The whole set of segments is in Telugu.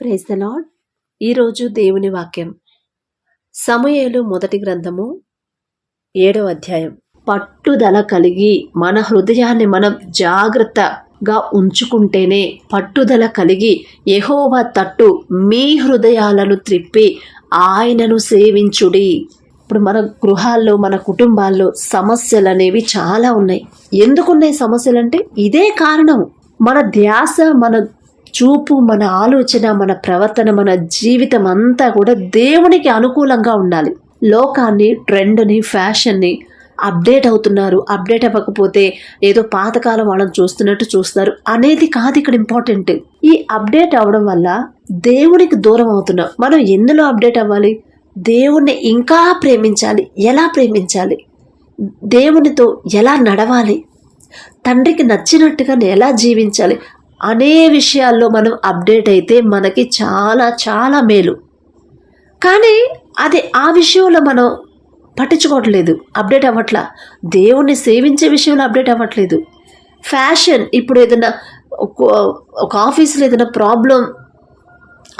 ప్రైజ్ ద లాడ్ ఈరోజు దేవుని వాక్యం. సమయలు మొదటి గ్రంథము ఏడో అధ్యాయం. పట్టుదల కలిగి మన హృదయాన్ని మనం జాగ్రత్తగా ఉంచుకుంటేనే పట్టుదల కలిగి యెహోవా తట్టు మీ హృదయాలను త్రిప్పి ఆయనను సేవించుడి. ఇప్పుడు మన గృహాల్లో మన కుటుంబాల్లో సమస్యలు అనేవి చాలా ఉన్నాయి. ఎందుకున్నాయి సమస్యలు అంటే ఇదే కారణం మన ధ్యాస మన చూపు మన ఆలోచన మన ప్రవర్తన మన జీవితం అంతా కూడా దేవునికి అనుకూలంగా ఉండాలి. లోకాన్ని ట్రెండ్ని ఫ్యాషన్ని అప్డేట్ అవుతున్నారు. అప్డేట్ అవ్వకపోతే ఏదో పాతకాలం వాళ్ళని చూస్తున్నట్టు చూస్తారు అనేది కాదు ఇక్కడ ఇంపార్టెంట్. ఈ అప్డేట్ అవ్వడం వల్ల దేవునికి దూరం అవుతున్నాం. మనం ఎందులో అప్డేట్ అవ్వాలి? దేవుణ్ణి ఇంకా ప్రేమించాలి. ఎలా ప్రేమించాలి? దేవునితో ఎలా నడవాలి? తండ్రికి నచ్చినట్టుగా ఎలా జీవించాలి? అనే విషయాల్లో మనం అప్డేట్ అయితే మనకి చాలా చాలా మేలు. కానీ అది ఆ విషయంలో మనం పట్టించుకోవట్లేదు. అప్డేట్ అవ్వట్లా. దేవుణ్ణి సేవించే విషయంలో అప్డేట్ అవ్వట్లేదు. ఫ్యాషన్ ఇప్పుడు ఏదైనా ఒక- ఆఫీసులో ఆఫీస్లో ఏదైనా ప్రాబ్లం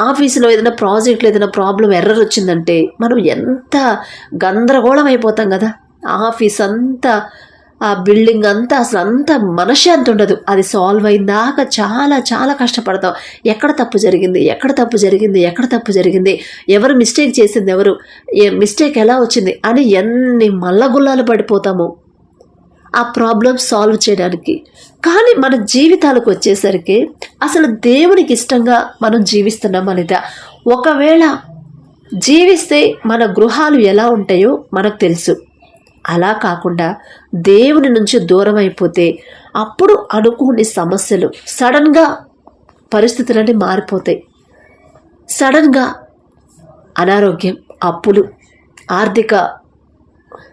ఆఫీసులో ఏదైనా ప్రాజెక్ట్లో ఏదైనా ప్రాబ్లం ఎర్రర్ వచ్చిందంటే మనం ఎంత గందరగోళం అయిపోతాం కదా. ఆఫీస్ అంతా ఆ బిల్డింగ్ అంతా అసలు అంత మనశ్శాంతి ఉండదు. అది సాల్వ్ అయిందాక చాలా చాలా కష్టపడతాం. ఎక్కడ తప్పు జరిగింది? ఎక్కడ తప్పు జరిగింది? ఎక్కడ తప్పు జరిగింది? ఎవరు మిస్టేక్ చేసింది ఎవరు? ఏ మిస్టేక్ ఎలా వచ్చింది? అని ఎన్ని మల్లగుల్లాలు పడిపోతాము. ఆ ప్రాబ్లం సాల్వ్ చేయడానికి. కానీ మన జీవితాలకు వచ్చేసరికి అసలు దేవునికి ఇష్టంగా మనం జీవిస్తున్నాం లేదా? ఒకవేళ జీవిస్తే మన గృహాలు ఎలా ఉంటాయో మనకు తెలుసు. అలా కాకుండా దేవుని నుంచి దూరం అయిపోతే అప్పుడు అనుకోని సమస్యలు సడన్గా పరిస్థితులన్నీ మారిపోతాయి. సడన్గా అనారోగ్యం అప్పులు ఆర్థిక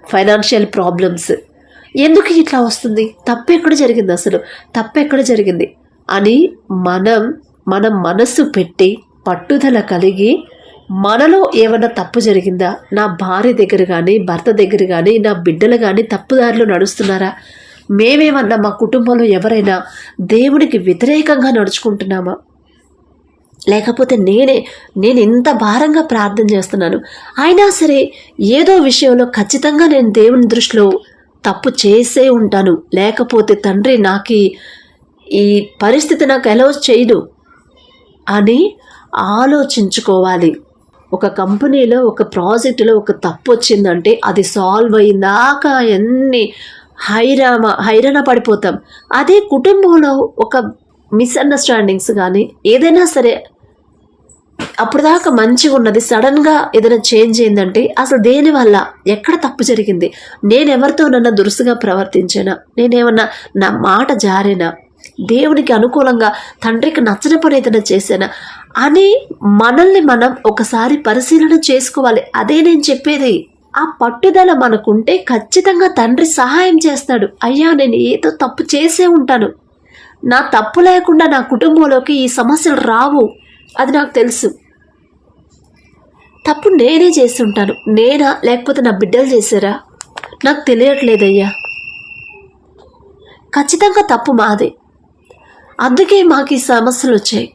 ఫైనాన్షియల్ ప్రాబ్లమ్స్. ఎందుకు ఇట్లా వస్తుంది? తప్పు ఎక్కడ జరిగింది అసలు? తప్పు ఎక్కడ జరిగింది? అని మనం మన మనసు పెట్టి పట్టుదల కలిగి మనలో ఏమన్నా తప్పు జరిగిందా? నా భార్య దగ్గర కానీ భర్త దగ్గర కానీ నా బిడ్డలు కానీ తప్పుదారిలో నడుస్తున్నారా? మేమేమన్నా మా కుటుంబంలో ఎవరైనా దేవునికి వ్యతిరేకంగా నడుచుకుంటున్నామా? లేకపోతే నేనే నేను ఇంత భారంగా ప్రార్థన చేస్తున్నాను. అయినా సరే ఏదో విషయంలో ఖచ్చితంగా నేను దేవుని దృష్టిలో తప్పు చేసే ఉంటాను. లేకపోతే తండ్రి నాకు ఈ- ఈ పరిస్థితి నాకు ఎలా చేయదు అని ఆలోచించుకోవాలి. ఒక కంపెనీలో ఒక ప్రాజెక్టులో ఒక తప్పు వచ్చిందంటే అది సాల్వ్ అయిందాక ఎన్ని హైరామ హైరాణ పడిపోతాం. అదే కుటుంబంలో ఒక మిస్అండర్స్టాండింగ్స్ కానీ ఏదైనా సరే అప్పుడు దాకా మంచిగా ఉన్నది సడన్గా ఏదైనా చేంజ్ అయిందంటే అసలు దేనివల్ల ఎక్కడ తప్పు జరిగింది? నేను ఎవరితోనన్నా దురుసుగా ప్రవర్తించానా? నేనేమన్నా నా మాట జారేనా? దేవునికి అనుకూలంగా తండ్రికి నచ్చని పని ఏదైనా చేశానా అని మనల్ని మనం ఒకసారి పరిశీలన చేసుకోవాలి. అదే నేను చెప్పేది. ఆ పట్టుదల మనకుంటే ఖచ్చితంగా తండ్రి సహాయం చేస్తాడు. అయ్యా నేను ఏదో తప్పు చేసే ఉంటాను. నా తప్పు లేకుండా నా కుటుంబంలోకి ఈ సమస్యలు రావు. అది నాకు తెలుసు. తప్పు నేనే చేస్తుంటాను నేనా? లేకపోతే నా బిడ్డలు చేశారా? నాకు తెలియట్లేదయ్యా. ఖచ్చితంగా తప్పు మాదే. అందుకే మాకు ఈ సమస్యలు వచ్చాయి.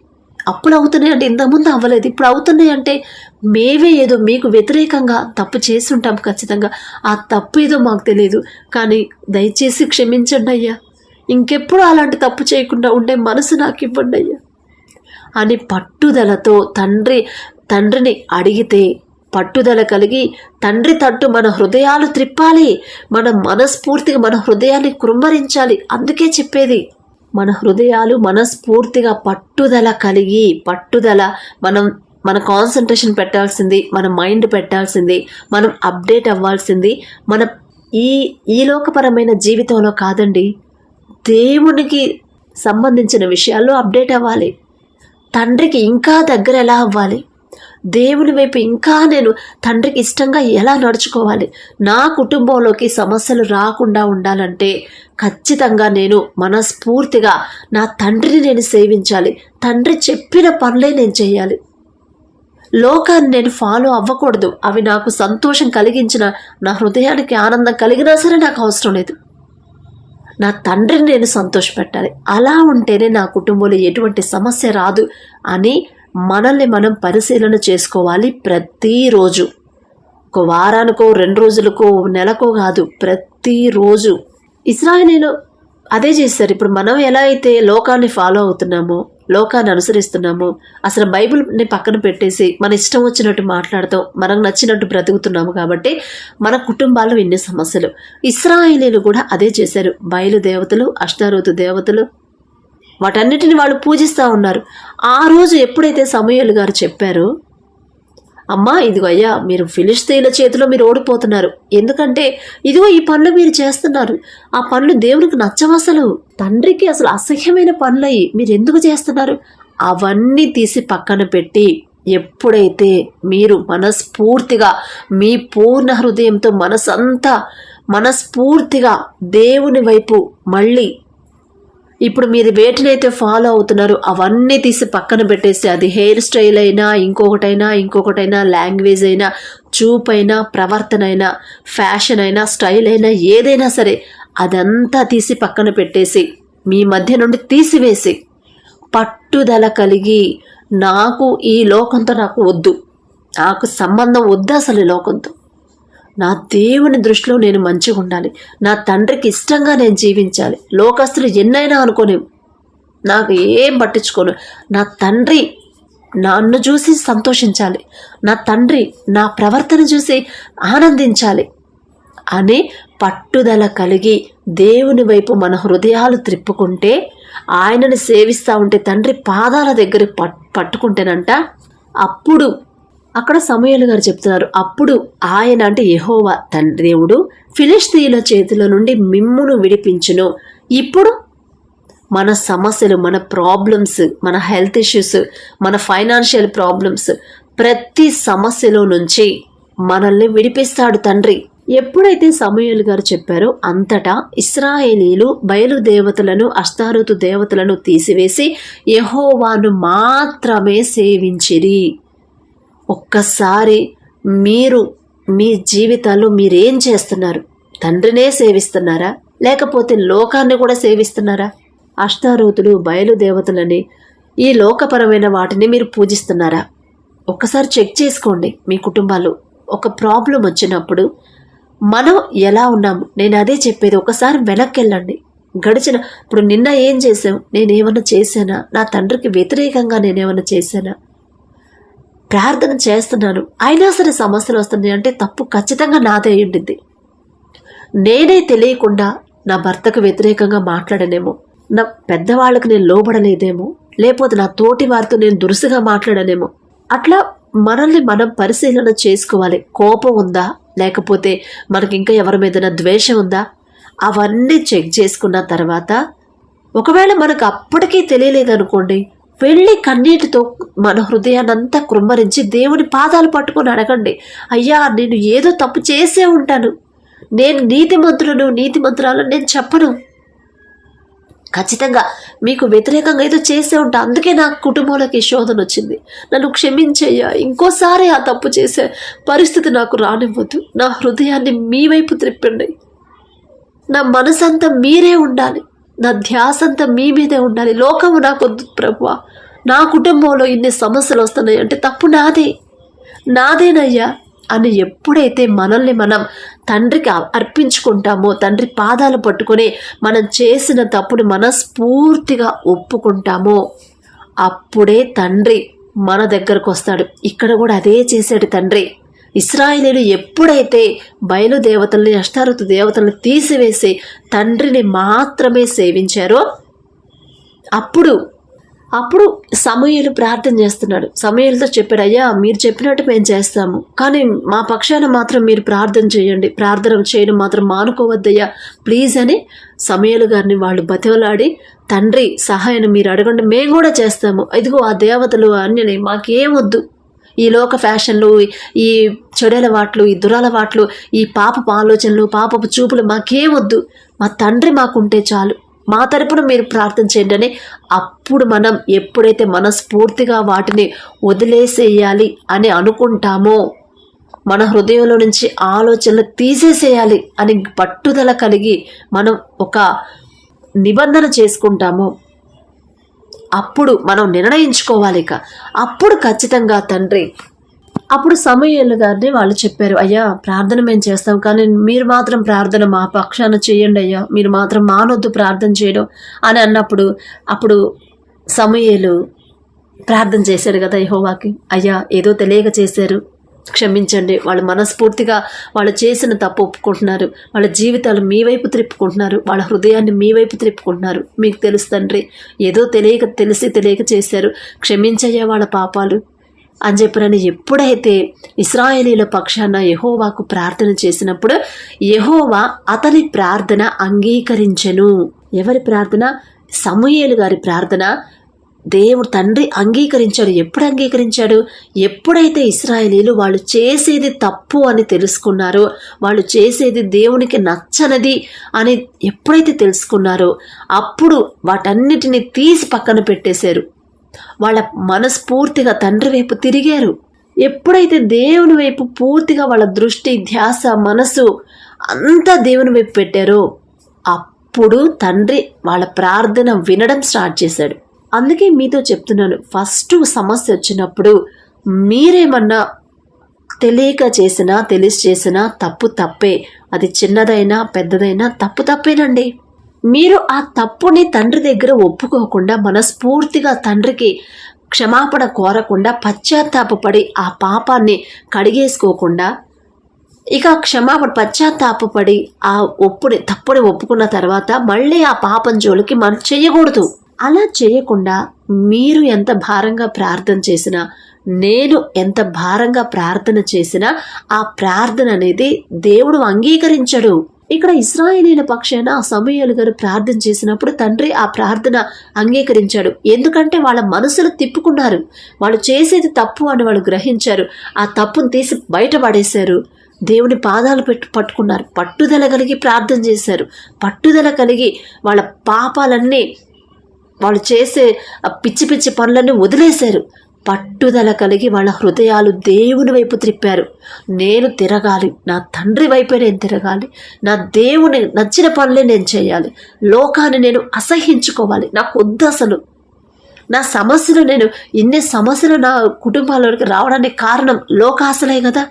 అప్పుడు అవుతున్నాయి అంటే ఇంతకుముందు అవ్వలేదు. ఇప్పుడు అవుతున్నాయి అంటే మేవే ఏదో మీకు వ్యతిరేకంగా తప్పు చేసి ఉంటాం ఖచ్చితంగా. ఆ తప్పు ఏదో మాకు తెలియదు. కానీ దయచేసి క్షమించండి అయ్యా. ఇంకెప్పుడు అలాంటి తప్పు చేయకుండా ఉండే మనసు నాకు ఇవ్వండి అయ్యా. అని పట్టుదలతో తండ్రి తండ్రిని అడిగితే పట్టుదల కలిగి తండ్రి తట్టు మన హృదయాలు త్రిప్పాలి. మన మనస్ఫూర్తిగా మన హృదయాన్ని కృమ్మరించాలి. అందుకే చెప్పేది. మన హృదయాలు మనస్ఫూర్తిగా పట్టుదల కలిగి పట్టుదల మనం మన కాన్సన్ట్రేషన్ పెట్టాల్సింది మన మైండ్ పెట్టాల్సింది మనం అప్డేట్ అవ్వాల్సింది మన ఈ ఈ లోకపరమైన జీవితంలో కాదండి. దేవునికి సంబంధించిన విషయాల్లో అప్డేట్ అవ్వాలి. తండ్రికి ఇంకా దగ్గర ఎలా అవ్వాలి? దేవుని వైపు ఇంకా నేను తండ్రికి ఇష్టంగా ఎలా నడుచుకోవాలి? నా కుటుంబంలోకి సమస్యలు రాకుండా ఉండాలంటే ఖచ్చితంగా నేను మనస్ఫూర్తిగా నా తండ్రిని నేను సేవించాలి. తండ్రి చెప్పిన పనులే నేను చేయాలి. లోకాన్ని నేను ఫాలో అవ్వకూడదు. అవి నాకు సంతోషం కలిగించిన నా హృదయానికి ఆనందం కలిగినా సరే నాకు అవసరం లేదు. నా తండ్రిని నేను సంతోషపెట్టాలి. అలా ఉంటేనే నా కుటుంబంలో ఎటువంటి సమస్య రాదు అని మనల్ని మనం పరిశీలన చేసుకోవాలి ప్రతిరోజు ఒక వారానికో రెండు రోజులకో నెలకో కాదు ప్రతిరోజు ఇస్రాయలీలో అదే చేస్తారు ఇప్పుడు మనం ఎలా అయితే లోకాన్ని ఫాలో అవుతున్నామో లోకాన్ని అనుసరిస్తున్నామో అసలు బైబిల్ని పక్కన పెట్టేసి మన ఇష్టం వచ్చినట్టు మాట్లాడతాం మనకు నచ్చినట్టు బ్రతుకుతున్నాము కాబట్టి మన కుటుంబాల్లో ఎన్ని సమస్యలు. ఇస్రాయేలీలు కూడా అదే చేశారు. బయలు దేవతలు అష్టారోతు దేవతలు వాటన్నిటిని వాళ్ళు పూజిస్తూ ఉన్నారు. ఆ రోజు ఎప్పుడైతే సమయాలు గారు చెప్పారో అమ్మా ఇదిగో అయ్యా మీరు ఫిలిస్తీన్ల చేతిలో మీరు ఓడిపోతున్నారు. ఎందుకంటే ఇదిగో ఈ పనులు మీరు చేస్తున్నారు. ఆ పనులు దేవునికి అసలు తండ్రికి అసలు అసహ్యమైన పనులయ్యి. మీరు ఎందుకు చేస్తున్నారు? అవన్నీ తీసి పక్కన పెట్టి ఎప్పుడైతే మీరు మనస్ఫూర్తిగా మీ పూర్ణ హృదయంతో మనసంతా మనస్ఫూర్తిగా దేవుని వైపు మళ్ళీ ఇప్పుడు మీరు వేటినైతే ఫాలో అవుతున్నారో అవన్నీ తీసి పక్కన పెట్టేసి అది హెయిర్ స్టైల్ అయినా ఇంకొకటైనా ఇంకొకటైనా లాంగ్వేజ్ అయినా చూపైనా ప్రవర్తన అయినా ఫ్యాషన్ అయినా స్టైల్ అయినా ఏదైనా సరే అదంతా తీసి పక్కన పెట్టేసి మీ మధ్య నుండి తీసివేసి పట్టుదల కలిగి నాకు ఈ లోకంతో నాకు వద్దు. నాకు సంబంధం వద్దు అసలు ఈ లోకంతో. నా దేవుని దృష్టిలో నేను మంచిగా ఉండాలి. నా తండ్రికి ఇష్టంగా నేను జీవించాలి. లోకస్తులు ఎన్నైనా అనుకోని నాకు ఏం పట్టించుకోను. నా తండ్రి నన్ను చూసి సంతోషించాలి. నా తండ్రి నా ప్రవర్తన చూసి ఆనందించాలి అని పట్టుదల కలిగి దేవుని వైపు మన హృదయాలు త్రిప్పుకుంటే ఆయనను సేవిస్తూ ఉంటే తండ్రి పాదాల దగ్గర పట్ పట్టుకుంటేనంట అప్పుడు అక్కడ సమయలు గారు చెప్తున్నారు అప్పుడు ఆయన అంటే యెహోవా తండ్రి దేవుడు ఫిలిస్తీన్ల చేతుల నుండి మిమ్మును విడిపించును. ఇప్పుడు మన సమస్యలు మన ప్రాబ్లమ్స్ మన హెల్త్ ఇష్యూస్ మన ఫైనాన్షియల్ ప్రాబ్లమ్స్ ప్రతి సమస్యలో నుంచి మనల్ని విడిపిస్తాడు తండ్రి. ఎప్పుడైతే సమయలు గారు చెప్పారో అంతటా ఇస్రాయేలీలు బయలుదేవతలను అష్టారుతు దేవతలను తీసివేసి యహోవాను మాత్రమే సేవించిరి. ఒక్కసారి మీరు మీ జీవితాల్లో మీరేం చేస్తున్నారు? తండ్రినే సేవిస్తున్నారా? లేకపోతే లోకాన్ని కూడా సేవిస్తున్నారా? అష్టారోతులు బయలుదేవతలని ఈ లోకపరమైన వాటిని మీరు పూజిస్తున్నారా? ఒక్కసారి చెక్ చేసుకోండి మీ కుటుంబాలు ఒక ప్రాబ్లం వచ్చినప్పుడు మనం ఎలా ఉన్నాము? నేను అదే చెప్పేది. ఒకసారి వెనక్కి వెళ్ళండి గడిచిన ఇప్పుడు నిన్న ఏం చేసాం నేనేమన్నా చేశానా? నా తండ్రికి వ్యతిరేకంగా నేనేమన్నా చేశానా? ప్రార్థన చేస్తున్నాను. అయినా సరే సమస్యలు వస్తున్నాయి అంటే తప్పు ఖచ్చితంగా నాదే ఉండింది. నేనే తెలియకుండా నా భర్తకు వ్యతిరేకంగా మాట్లాడనేమో నా పెద్దవాళ్ళకి నేను లోబడలేదేమో లేకపోతే నా తోటి వారితో నేను దురుసుగా మాట్లాడనేమో. అట్లా మనల్ని మనం పరిశీలన చేసుకోవాలి. కోపం ఉందా? లేకపోతే మనకి ఇంకా ఎవరి మీద ద్వేషం ఉందా? అవన్నీ చెక్ చేసుకున్న తర్వాత ఒకవేళ మనకు అప్పటికీ తెలియలేదనుకోండి వెళ్ళి కన్నీటితో మన హృదయానంతా కృమ్మరించి దేవుని పాదాలు పట్టుకొని అడగండి. అయ్యా నేను ఏదో తప్పు చేసే ఉంటాను. నేను నీతిమంతులను నీతిమంతురాలను నేను చెప్పను. ఖచ్చితంగా మీకు వ్యతిరేకంగా ఏదో చేసే ఉంటా. అందుకే నా కుటుంబంలోకి శోధన వచ్చింది. నన్ను క్షమించయ్యా. ఇంకోసారి ఆ తప్పు చేసే పరిస్థితి నాకు రానివ్వద్దు. నా హృదయాన్ని మీ వైపు త్రిప్పండి. నా మనసంతా మీరే ఉండాలి. నా ధ్యాస అంతా మీ మీదే ఉండాలి. లోకము నాకొద్దు ప్రభు నా కుటుంబంలో ఇన్ని సమస్యలు వస్తున్నాయి అంటే తప్పు నాదే. నాదేనయ్యా అని ఎప్పుడైతే మనల్ని మనం తండ్రికి అర్పించుకుంటామో తండ్రి పాదాలు పట్టుకొని మనం చేసిన తప్పుని మనస్ఫూర్తిగా ఒప్పుకుంటామో అప్పుడే తండ్రి మన దగ్గరకు వస్తాడు. ఇక్కడ కూడా అదే చేశాడు తండ్రి. ఇస్రాయేలీలు ఎప్పుడైతే బయలుదేవతల్ని అష్టారుతు దేవతలను తీసివేసి తండ్రిని మాత్రమే సేవించారో అప్పుడు అప్పుడు సమూహలు ప్రార్థన చేస్తున్నాడు. సమూహలతో చెప్పాడు అయ్యా మీరు చెప్పినట్టు మేము చేస్తాము. కానీ మా పక్షాన మాత్రం మీరు ప్రార్థన చేయండి. ప్రార్థన చేయడం మాత్రం మానుకోవద్దయ్యా. ప్లీజ్ అని సమయలు గారిని వాళ్ళు బతివలాడి తండ్రి సహాయాన్ని మీరు అడగండి. మేము కూడా చేస్తాము. ఇదిగో ఆ దేవతలు అన్నీ మాకేమొద్దు ఈ లోక ఫ్యాషన్లు ఈ చెడలవాట్లు ఈ దురలవాట్లు ఈ పాపపు ఆలోచనలు పాపపు చూపులు మాకేమొద్దు మా తండ్రి మాకుంటే చాలు. మా తరపున మీరు ప్రార్థన చేయండి అని అప్పుడు మనం ఎప్పుడైతే మనస్ఫూర్తిగా వాటిని వదిలేసేయాలి అని అనుకుంటామో మన హృదయంలో నుంచి ఆలోచనలు తీసేసేయాలి అని పట్టుదల కలిగి మనం ఒక నిబంధన చేసుకుంటామో అప్పుడు మనం నిర్ణయించుకోవాలి ఇక అప్పుడు ఖచ్చితంగా తండ్రి అప్పుడు సమయలు గారిని వాళ్ళు చెప్పారు అయ్యా ప్రార్థన మేము చేస్తాం కానీ మీరు మాత్రం ప్రార్థన మా పక్షాన చేయండి అయ్యా మీరు మాత్రం మానొద్దు ప్రార్థన చేయడం అని అన్నప్పుడు అప్పుడు సమయలు ప్రార్థన చేశారు కదా యహోవాకి. అయ్యా ఏదో తెలియక చేశారు క్షమించండి. వాళ్ళు మనస్ఫూర్తిగా వాళ్ళు చేసిన తప్పు ఒప్పుకుంటున్నారు. వాళ్ళ జీవితాలు మీ వైపు త్రిప్పుకుంటున్నారు వాళ్ళ హృదయాన్ని మీ వైపు త్రిప్పుకుంటున్నారు మీకు తెలుసు తండ్రి ఏదో తెలియక తెలిసి తెలియక చేశారు. క్షమించయ్యా వాళ్ళ పాపాలు. అని చెప్పినని ఎప్పుడైతే ఇస్రాయేలీల పక్షాన యహోవాకు ప్రార్థన చేసినప్పుడు యహోవా అతని ప్రార్థన అంగీకరించెను. ఎవరి ప్రార్థన? సమూయేలు గారి ప్రార్థన. దేవుడు తండ్రి అంగీకరించాడు. ఎప్పుడు అంగీకరించాడు? ఎప్పుడైతే ఇస్రాయేలీలు వాళ్ళు చేసేది తప్పు అని తెలుసుకున్నారో వాళ్ళు చేసేది దేవునికి నచ్చనది అని ఎప్పుడైతే తెలుసుకున్నారో అప్పుడు వాటన్నిటిని తీసి పక్కన పెట్టేశారు. వాళ్ళ మనస్ఫూర్తిగా తండ్రి వైపు తిరిగారు. ఎప్పుడైతే దేవుని వైపు పూర్తిగా వాళ్ళ దృష్టి ధ్యాస మనసు అంతా దేవుని వైపు పెట్టారో అప్పుడు తండ్రి వాళ్ళ ప్రార్థన వినడం స్టార్ట్ చేశాడు. అందుకే మీతో చెప్తున్నాను ఫస్ట్ సమస్య వచ్చినప్పుడు మీరేమన్నా తెలియక చేసినా తెలిసి చేసినా తప్పు తప్పే. అది చిన్నదైనా పెద్దదైనా తప్పు తప్పేనండి. మీరు ఆ తప్పుని తండ్రి దగ్గర ఒప్పుకోకుండా మనస్ఫూర్తిగా తండ్రికి క్షమాపణ కోరకుండా పశ్చాత్తాపడి ఆ పాపాన్ని కడిగేసుకోకుండా ఇక క్షమాపణ పశ్చాత్తాపడి ఆ ఒప్పుని తప్పుని ఒప్పుకున్న తర్వాత మళ్ళీ ఆ పాపం జోలికి మనం చేయకూడదు. అలా చేయకుండా మీరు ఎంత భారంగా ప్రార్థన చేసినా నేను ఎంత భారంగా ప్రార్థన చేసినా ఆ ప్రార్థన అనేది దేవుడు అంగీకరించడు. ఇక్కడ ఇస్రాయేలీల పక్షాన ఆ సమయాలు గారు ప్రార్థన చేసినప్పుడు తండ్రి ఆ ప్రార్థన అంగీకరించాడు. ఎందుకంటే వాళ్ళ మనసులు తిప్పుకున్నారు. వాళ్ళు చేసేది తప్పు అని వాళ్ళు గ్రహించారు. ఆ తప్పును తీసి బయటపడేశారు దేవుని పాదాలు పెట్టు పట్టుకున్నారు. పట్టుదల కలిగి ప్రార్థన చేశారు. పట్టుదల కలిగి వాళ్ళ పాపాలన్నీ వాళ్ళు చేసే ఆ పిచ్చి పిచ్చి పనులన్నీ వదిలేశారు. పట్టుదల కలిగి వాళ్ళ హృదయాలు దేవుని వైపు త్రిప్పారు. నేను తిరగాలి నా తండ్రి వైపే నేను తిరగాలి నా దేవుని నచ్చిన పనులే నేను చేయాలి లోకాన్ని నేను అసహించుకోవాలి నాకు వద్దు అసలు. నా సమస్యలు నేను ఇన్ని సమస్యలు నా కుటుంబాల్లోకి రావడానికి కారణం లోకాశలే కదా.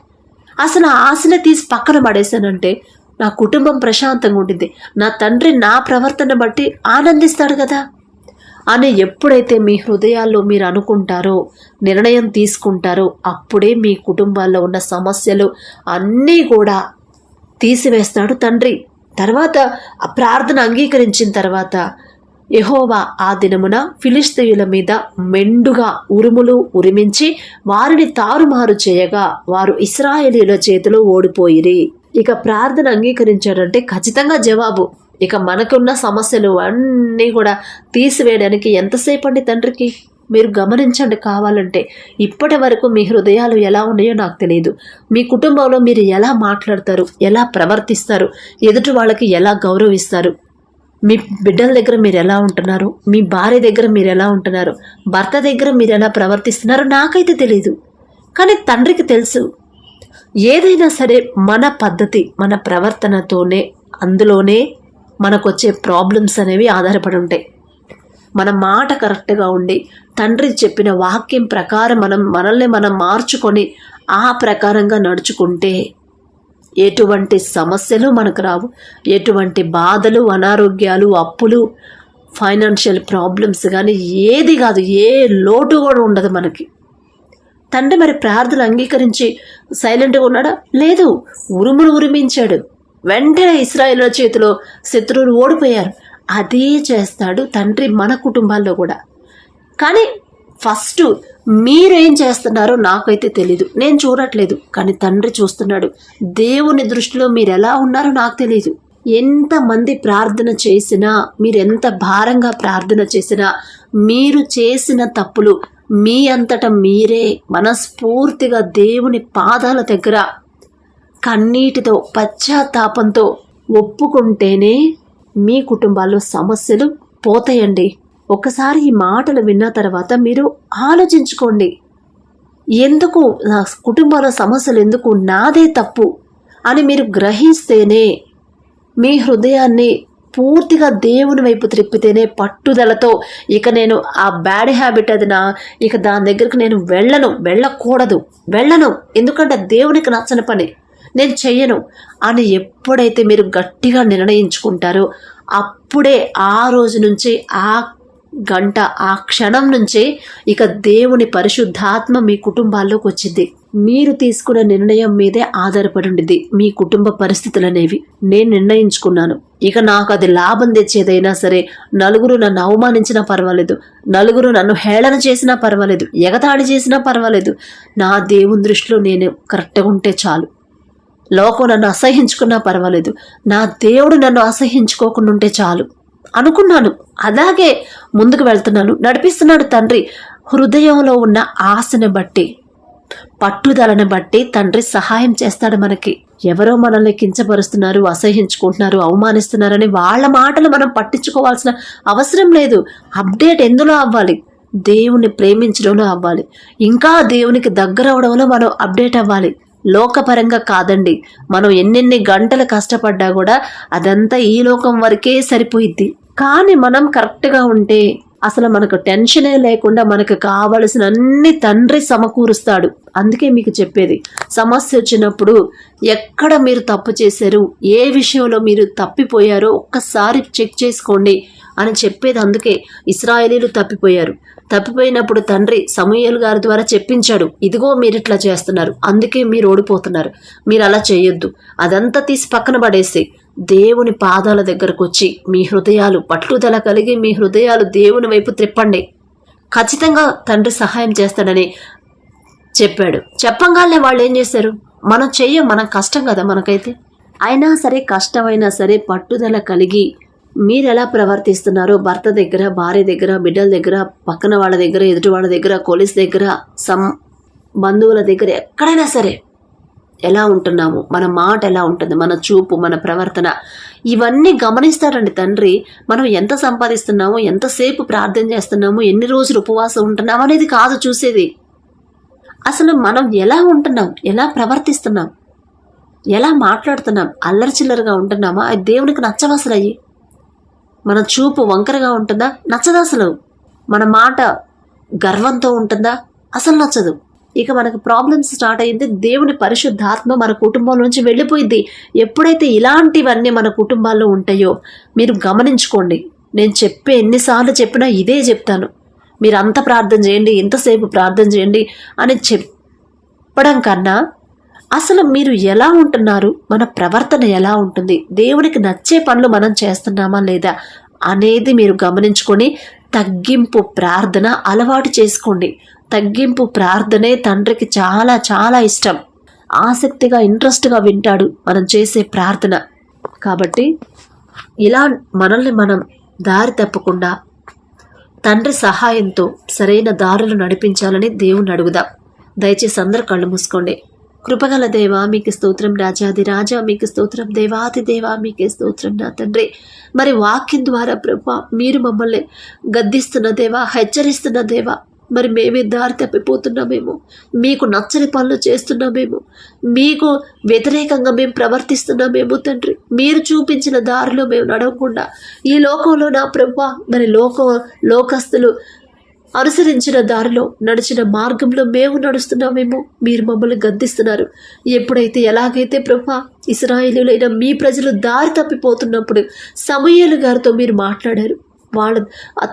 అసలు ఆ ఆశనే తీసి పక్కన పడేశానంటే నా కుటుంబం ప్రశాంతంగా ఉండింది నా తండ్రి నా ప్రవర్తన బట్టి ఆనందిస్తాడు కదా. అని ఎప్పుడైతే మీ హృదయాల్లో మీరు అనుకుంటారో నిర్ణయం తీసుకుంటారో అప్పుడే మీ కుటుంబాల్లో ఉన్న సమస్యలు అన్నీ కూడా తీసివేస్తాడు తండ్రి. తర్వాత ఆ ప్రార్థన అంగీకరించిన తర్వాత యహోవా ఆ దినమున ఫిలిస్తీయుల మీద మెండుగా ఉరుములు ఉరిమించి వారిని తారుమారు చేయగా వారు ఇస్రాయేలీల చేతిలో ఓడిపోయిరి. ఇక ప్రార్థన అంగీకరించాడంటే ఖచ్చితంగా జవాబు. ఇక మనకున్న సమస్యలు అన్నీ కూడా తీసివేయడానికి ఎంతసేపు అండి తండ్రికి? మీరు గమనించండి కావాలంటే. ఇప్పటి వరకు మీ హృదయాలు ఎలా ఉన్నాయో నాకు తెలియదు. మీ కుటుంబంలో మీరు ఎలా మాట్లాడతారు? ఎలా ప్రవర్తిస్తారు? ఎదుటి వాళ్ళకి ఎలా గౌరవిస్తారు? మీ బిడ్డల దగ్గర మీరు ఎలా ఉంటున్నారు? మీ భార్య దగ్గర మీరు ఎలా ఉంటున్నారు? భర్త దగ్గర మీరు ఎలా ప్రవర్తిస్తున్నారో? నాకైతే తెలియదు కానీ తండ్రికి తెలుసు. ఏదైనా సరే మన పద్ధతి మన ప్రవర్తనతోనే అందులోనే మనకొచ్చే ప్రాబ్లమ్స్ అనేవి ఆధారపడి ఉంటాయి. మన మాట కరెక్ట్గా ఉండి తండ్రి చెప్పిన వాక్యం ప్రకారం మనం మనల్ని మనం మార్చుకొని ఆ ప్రకారంగా నడుచుకుంటే ఎటువంటి సమస్యలు మనకు రావు. ఎటువంటి బాధలు అనారోగ్యాలు అప్పులు ఫైనాన్షియల్ ప్రాబ్లమ్స్ కానీ ఏది కాదు ఏ లోటు కూడా ఉండదు మనకి. తండ్రి మరి ప్రార్థన అంగీకరించి సైలెంట్గా ఉన్నాడా? లేదు. ఉరుములు ఉరిమించాడు. వెంటనే ఇస్రాయేల్ చేతిలో శత్రువులు ఓడిపోయారు. అదే చేస్తాడు తండ్రి మన కుటుంబాల్లో కూడా. కానీ ఫస్ట్ మీరేం చేస్తున్నారో నాకైతే తెలీదు. నేను చూడట్లేదు కానీ తండ్రి చూస్తున్నాడు. దేవుని దృష్టిలో మీరు ఎలా ఉన్నారో నాకు తెలీదు. ఎంతమంది ప్రార్థన చేసినా మీరు ఎంత భారంగా ప్రార్థన చేసినా మీరు చేసిన తప్పులు మీ అంతట మీరే. మనస్ఫూర్తిగా దేవుని పాదాల దగ్గర కన్నీటితో పశ్చాత్తాపంతో ఒప్పుకుంటేనే మీ కుటుంబాల్లో సమస్యలు పోతాయండి. ఒకసారి ఈ మాటలు విన్న తర్వాత మీరు ఆలోచించుకోండి. ఎందుకు నా కుటుంబంలో సమస్యలు ఎందుకు? నాదే తప్పు అని మీరు గ్రహిస్తేనే మీ హృదయాన్ని పూర్తిగా దేవుని వైపు త్రిప్పితేనే పట్టుదలతో ఇక నేను ఆ బ్యాడ్ హ్యాబిట్ అది నా ఇక దాని దగ్గరకు నేను వెళ్ళను వెళ్ళకూడదు వెళ్ళను. ఎందుకంటే దేవునికి నచ్చని పని. నేను చెయ్యను. అని ఎప్పుడైతే మీరు గట్టిగా నిర్ణయించుకుంటారో అప్పుడే ఆ రోజు నుంచి ఆ గంట ఆ క్షణం నుంచే ఇక దేవుని పరిశుద్ధాత్మ మీ కుటుంబాల్లోకి వచ్చింది. మీరు తీసుకున్న నిర్ణయం మీదే ఆధారపడి ఉండిద్ది. మీ కుటుంబ పరిస్థితులు అనేవి నేను నిర్ణయించుకున్నాను. ఇక నాకు అది లాభం తెచ్చేదైనా సరే నలుగురు నన్ను అవమానించినా పర్వాలేదు. నలుగురు నన్ను హేళన చేసినా పర్వాలేదు. ఎగతాళి చేసినా పర్వాలేదు. నా దేవుని దృష్టిలో నేను కరెక్ట్గా ఉంటే చాలు. లోకం నన్ను అసహించుకున్నా పర్వాలేదు. నా దేవుడు నన్ను అసహించుకోకుండా ఉంటే చాలు. అనుకున్నాను. అలాగే ముందుకు వెళ్తున్నాను. నడిపిస్తున్నాడు తండ్రి. హృదయంలో ఉన్న ఆశను బట్టి పట్టుదలను బట్టి తండ్రి సహాయం చేస్తాడు మనకి. ఎవరో మనల్ని కించపరుస్తున్నారు అసహించుకుంటున్నారు అవమానిస్తున్నారని వాళ్ళ మాటలు మనం పట్టించుకోవాల్సిన అవసరం లేదు. అప్డేట్ ఎందులో అవ్వాలి? దేవుని ప్రేమించడంలో అవ్వాలి. ఇంకా దేవునికి దగ్గర అవడంలో మనం అప్డేట్ అవ్వాలి. లోకపరంగా కాదండి. మనం ఎన్నెన్ని గంటలు కష్టపడ్డా కూడా అదంతా ఈ లోకం వరకే సరిపోయిద్ది. కానీ మనం కరెక్ట్గా ఉంటే అసలు మనకు టెన్షనే లేకుండా మనకు కావలసిన అన్ని తండ్రి సమకూరుస్తాడు. అందుకే మీకు చెప్పేది సమస్య వచ్చినప్పుడు ఎక్కడ మీరు తప్పు చేశారు ఏ విషయంలో మీరు తప్పిపోయారో ఒక్కసారి చెక్ చేసుకోండి అని చెప్పేది అందుకే ఇస్రాయలీలు తప్పిపోయారు. తప్పిపోయినప్పుడు తండ్రి సమూయేలు గారి ద్వారా చెప్పించాడు ఇదిగో మీరు ఇట్లా చేస్తున్నారు అందుకే మీరు ఓడిపోతున్నారు మీరు అలా చేయొద్దు. అదంతా తీసి పక్కన పడేసి దేవుని పాదాల దగ్గరకు వచ్చి మీ హృదయాలు పట్టుదల కలిగి మీ హృదయాలు దేవుని వైపు త్రిప్పండి. ఖచ్చితంగా తండ్రి సహాయం చేస్తాడని చెప్పాడు. చెప్పంగానే వాళ్ళు ఏం చేశారు? మనం చెయ్యం మనం కష్టం కదా మనకైతే. అయినా సరే కష్టమైనా సరే పట్టుదల కలిగి మీరు ఎలా ప్రవర్తిస్తున్నారో భర్త దగ్గర భార్య దగ్గర బిడ్డల దగ్గర పక్కన వాళ్ళ దగ్గర ఎదుటి వాళ్ళ దగ్గర పోలీస్ దగ్గర సం బంధువుల దగ్గర ఎక్కడైనా సరే ఎలా ఉంటున్నాము? మన మాట ఎలా ఉంటుంది? మన చూపు మన ప్రవర్తన. ఇవన్నీ గమనిస్తాడండి తండ్రి. మనం ఎంత సంపాదిస్తున్నామో ఎంతసేపు ప్రార్థన చేస్తున్నాము ఎన్ని రోజులు ఉపవాసం ఉంటున్నాం అనేది కాదు చూసేది. అసలు మనం ఎలా ఉంటున్నాం? ఎలా ప్రవర్తిస్తున్నాం? ఎలా మాట్లాడుతున్నాం? అల్లరి చిల్లరగా ఉంటున్నామా? అది దేవునికి నచ్చవసలు అయ్యి మన చూపు వంకరగా ఉంటుందా? నచ్చదు అసలు? మన మాట గర్వంతో ఉంటుందా? అసలు నచ్చదు. ఇక మనకు ప్రాబ్లమ్స్ స్టార్ట్ అయ్యింది దేవుని పరిశుద్ధాత్మ మన కుటుంబం నుంచి వెళ్ళిపోయింది. ఎప్పుడైతే ఇలాంటివన్నీ మన కుటుంబాల్లో ఉంటాయో మీరు గమనించుకోండి. నేను చెప్పే ఎన్నిసార్లు చెప్పినా ఇదే చెప్తాను. మీరు అంత ప్రార్థన చేయండి ఇంతసేపు ప్రార్థన చేయండి అని చెప్పడం కన్నా అసలు మీరు ఎలా ఉంటున్నారు? మన ప్రవర్తన ఎలా ఉంటుంది? దేవునికి నచ్చే పనులు మనం చేస్తున్నామా లేదా అనేది మీరు గమనించుకొని తగ్గింపు ప్రార్థన అలవాటు చేసుకోండి. తగ్గింపు ప్రార్థనే తండ్రికి చాలా చాలా ఇష్టం. ఆసక్తిగా ఇంట్రెస్ట్గా వింటాడు మనం చేసే ప్రార్థన. కాబట్టి ఇలా మనల్ని మనం దారి తప్పకుండా తండ్రి సహాయంతో సరైన దారులు నడిపించాలని దేవుణ్ణి అడుగుదాం. దయచేసి అందరు కళ్ళు మూసుకోండి. కృపగల దేవా మీకు స్తోత్రం రాజాది రాజా మీకు స్తోత్రం దేవాది దేవా మీకే స్తోత్రం నా తండ్రి. మరి వాక్యం ద్వారా ప్రభు మీరు మమ్మల్ని గద్దిస్తున్న దేవా హెచ్చరిస్తున్న దేవా మరి మేమే దారి తప్పిపోతున్నామేమో మీకు నచ్చని పనులు చేస్తున్నామేమో మీకు వ్యతిరేకంగా మేము ప్రవర్తిస్తున్నామేమో తండ్రి. మీరు చూపించిన దారిలో మేము నడవకుండా ఈ లోకంలో నా ప్రభు మరి లోక లోకస్తులు అనుసరించిన దారిలో నడిచిన మార్గంలో మేము నడుస్తున్నామేమో మీరు మమ్మల్ని గద్దిస్తున్నారు. ఎప్పుడైతే ఎలాగైతే ప్రభా ఇస్రాయేలీలైన మీ ప్రజలు దారి తప్పిపోతున్నప్పుడు సమయలు గారితో మీరు మాట్లాడారు వాళ్ళ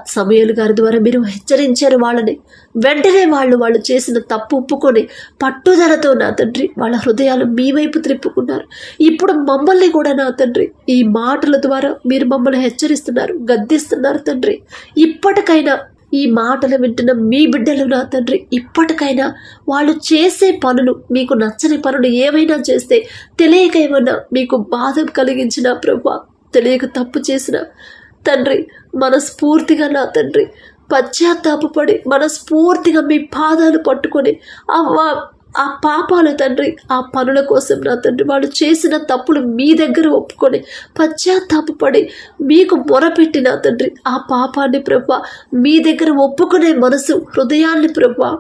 సమయలు గారి ద్వారా మీరు హెచ్చరించారు వాళ్ళని. వెంటనే వాళ్ళు వాళ్ళు చేసిన తప్పు ఒప్పుకొని పట్టుదలతో నా తండ్రి వాళ్ళ హృదయాలు మీ వైపు త్రిప్పుకున్నారు. ఇప్పుడు మమ్మల్ని కూడా నా తండ్రి ఈ మాటల ద్వారా మీరు మమ్మల్ని హెచ్చరిస్తున్నారు గద్దిస్తున్నారు తండ్రి. ఇప్పటికైనా ఈ మాటలు వింటున్న మీ బిడ్డలు నా తండ్రి ఇప్పటికైనా వాళ్ళు చేసే పనులు మీకు నచ్చని పనులు ఏవైనా చేస్తే తెలియక ఏమన్నా మీకు బాధ కలిగించిన ప్రభా తెలియక తప్పు చేసిన తండ్రి మనస్ఫూర్తిగా నా తండ్రి పశ్చాత్తాపడి మనస్ఫూర్తిగా మీ పాదాలు పట్టుకొని అవ్వ ఆ పాపాలు తండ్రి ఆ పనుల కోసం నా తండ్రి వాళ్ళు చేసిన తప్పులు మీ దగ్గర ఒప్పుకొని పశ్చాత్తాపడి మీకు మొరపెట్టిన తండ్రి ఆ పాపాన్ని ప్రభ మీ దగ్గర ఒప్పుకునే మనసు హృదయాన్ని ప్రభ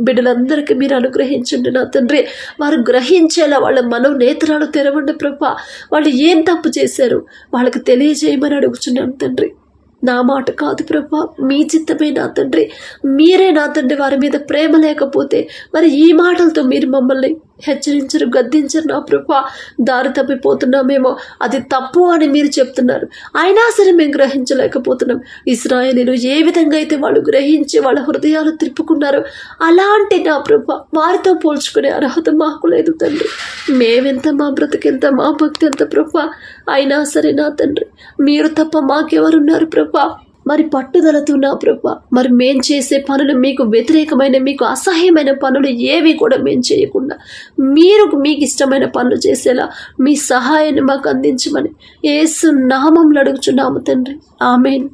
బిడ్డలందరికీ మీరు అనుగ్రహించండి నా తండ్రి. వారు గ్రహించేలా వాళ్ళ మనో నేత్రాలు తెరవండి ప్రభా. వాళ్ళు ఏం తప్పు చేశారు? వాళ్ళకి తెలియజేయమని అడుగుచున్నాను తండ్రి. నా మాట కాదు ప్రభా. మీ చిత్తమే నా తండ్రి. మీరే నా తండ్రి. వారి మీద ప్రేమ లేకపోతే మరి ఈ మాటలతో మీరు మమ్మల్ని హెచ్చరించరు గద్దించరు. నా ప్రభా దారి తప్పిపోతున్నామేమో. అది తప్పు అని మీరు చెప్తున్నారు. అయినా సరే మేము గ్రహించలేకపోతున్నాం. ఇస్రాయలీలు ఏ విధంగా అయితే వాళ్ళు గ్రహించి వాళ్ళ హృదయాలు తిప్పుకున్నారో అలాంటి నా ప్రభా వారితో పోల్చుకునే అర్హత మాకు లేదు తండ్రి. మేమెంత మా బ్రతికెంత మా భక్తి ఎంత ప్రభా. అయినా సరే నా తండ్రి మీరు తప్ప మాకెవరున్నారు ప్రభా? మరి పట్టుదలతో నా ప్రభా. మరి మేం చేసే పనులు మీకు వ్యతిరేకమైన మీకు అసహ్యమైన పనులు ఏవి కూడా మేం చేయకుండా. మీరు మీకు ఇష్టమైన పనులు చేసేలా మీ సహాయాన్ని మాకు అందించమని ఏసు నామంలో అడుగుచున్నాము తండ్రి. ఆమెన్.